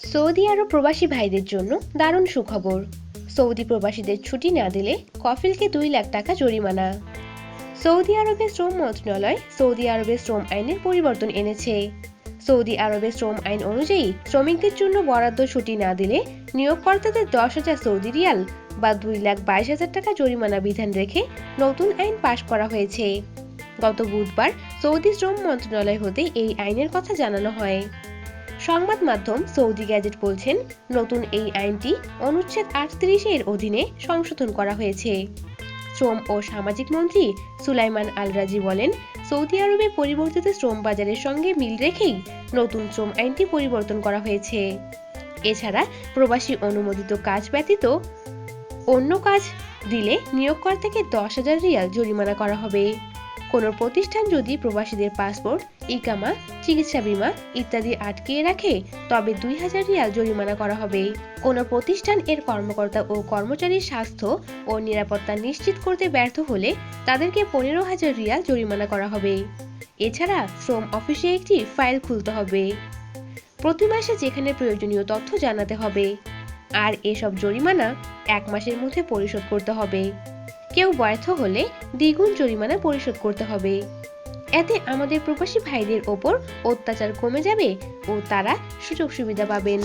Saudi আরব প্রবাসী ভাইদের জন্য দারুণ সুখবর। সৌদি প্রবাসীদের ছুটি না দিলে কফিলকে দুই লাখ টাকা জরিমানা। সৌদি আরবের শ্রম মন্ত্রণালয় সৌদি আরবের শ্রম আইনের পরিবর্তন এনেছে। সৌদি আরবের শ্রম আইন অনুযায়ী শ্রমিকদের জন্য বরাদ্দ ছুটি না দিলে নিয়োগকর্তাদের দশ হাজার সৌদি রিয়াল বা দুই লাখ বাইশ হাজার টাকা জরিমানা বিধান রেখে নতুন আইন পাশ করা হয়েছে। গত বুধবার সৌদি শ্রম মন্ত্রণালয় হতে এই আইনের কথা জানানো হয়। সংবাদ মাধ্যম সৌদি গ্যাজেট বলছেন, নতুন এই আইনটি অনুচ্ছেদ আটত্রিশের অধীনে সংশোধন করা হয়েছে। শ্রম ও সামাজিক মন্ত্রী সুলাইমান আল রাজি বলেন, সৌদি আরবে পরিবর্তিত শ্রম বাজারের সঙ্গে মিল রেখেই নতুন শ্রম আইনটি পরিবর্তন করা হয়েছে। এছাড়া প্রবাসী অনুমোদিত কাজ ব্যতীত অন্য কাজ দিলে নিয়োগকর্তাকে দশ হাজার রিয়াল জরিমানা করা হবে। কোনো প্রতিষ্ঠান যদি প্রবাসীদের পাসপোর্ট, ইকামা, চিকিৎসা বিমা ইত্যাদি আটকিয়ে রাখে, তবে দুই হাজার রিয়াল জরিমানা করা হবে। কোনো প্রতিষ্ঠান এর কর্মকর্তা ও কর্মচারীর স্বাস্থ্য ও নিরাপত্তা নিশ্চিত করতে ব্যর্থ হলে তাদেরকে পনেরো হাজার রিয়াল জরিমানা করা হবে। এছাড়া শ্রম অফিসে একটি ফাইল খুলতে হবে। প্রতি মাসে যেখানে প্রয়োজনীয় তথ্য জানাতে হবে। আর এসব জরিমানা এক মাসের মধ্যে পরিশোধ করতে হবে। কেউ ব্যর্থ হলে দ্বিগুণ জরিমানা পরিশোধ করতে হবে। এতে আমাদের প্রবাসী ভাইদের ওপর অত্যাচার কমে যাবে ও তারা সুযোগ সুবিধা পাবেন।